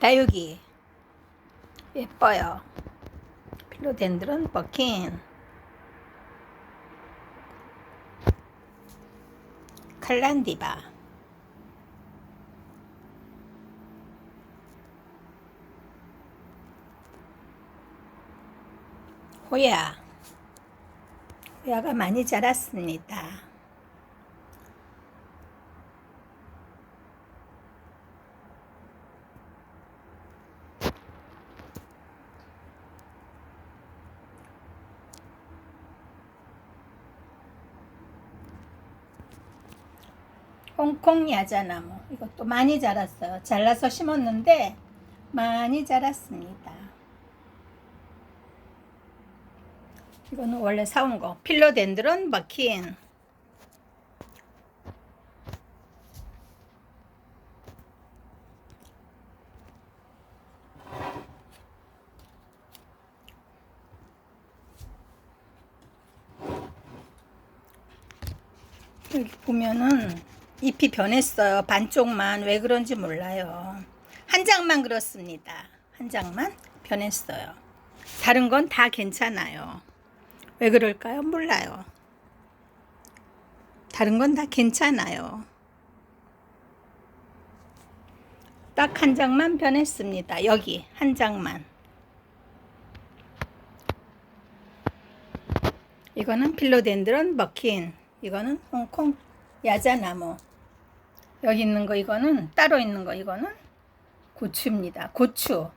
다육이 예뻐요. 필로덴드론 버킨 칼란디바 호야 호야가 많이 자랐습니다. 홍콩 야자나무 이것도 많이 자랐어요. 잘라서 심었는데 많이 자랐습니다. 이거는 원래 사온 거 필로덴드론 버킨 여기 보면은 잎이 변했어요. 반쪽만 왜 그런지 몰라요. 한 장만 그렇습니다. 한 장만 변했어요. 다른 건 다 괜찮아요. 왜 그럴까요? 몰라요. 다른 건 다 괜찮아요. 딱 한 장만 변했습니다. 여기 한 장만. 이거는 필로덴드론 버킨. 이거는 홍콩 야자나무. 여기 있는 거 이거는 따로 있는 거 이거는 고추입니다. 고추.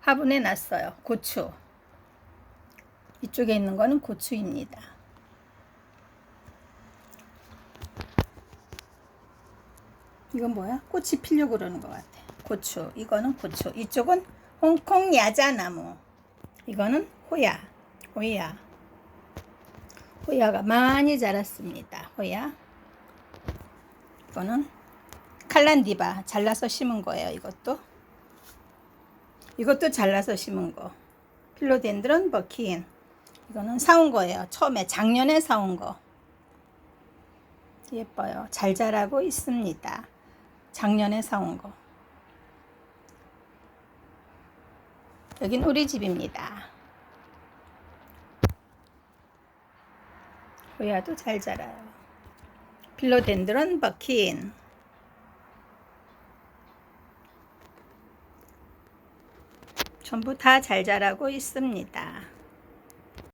화분에 놨어요. 고추. 이쪽에 있는 거는 고추입니다. 이건 뭐야? 꽃이 피려고 그러는 것 같아. 고추. 이거는 고추. 이쪽은 홍콩 야자나무. 이거는 호야. 호야. 호야가 많이 자랐습니다. 호야. 이거는 칼란디바. 잘라서 심은 거예요. 이것도. 이것도 잘라서 심은 거. 필로덴드론 버킨. 이거는 사온 거예요. 처음에 작년에 사온 거. 예뻐요. 잘 자라고 있습니다. 작년에 사온 거. 여긴 우리 집입니다. 호야도 잘 자라요. 필로덴드론 버킨. 전부 다 잘 자라고 있습니다.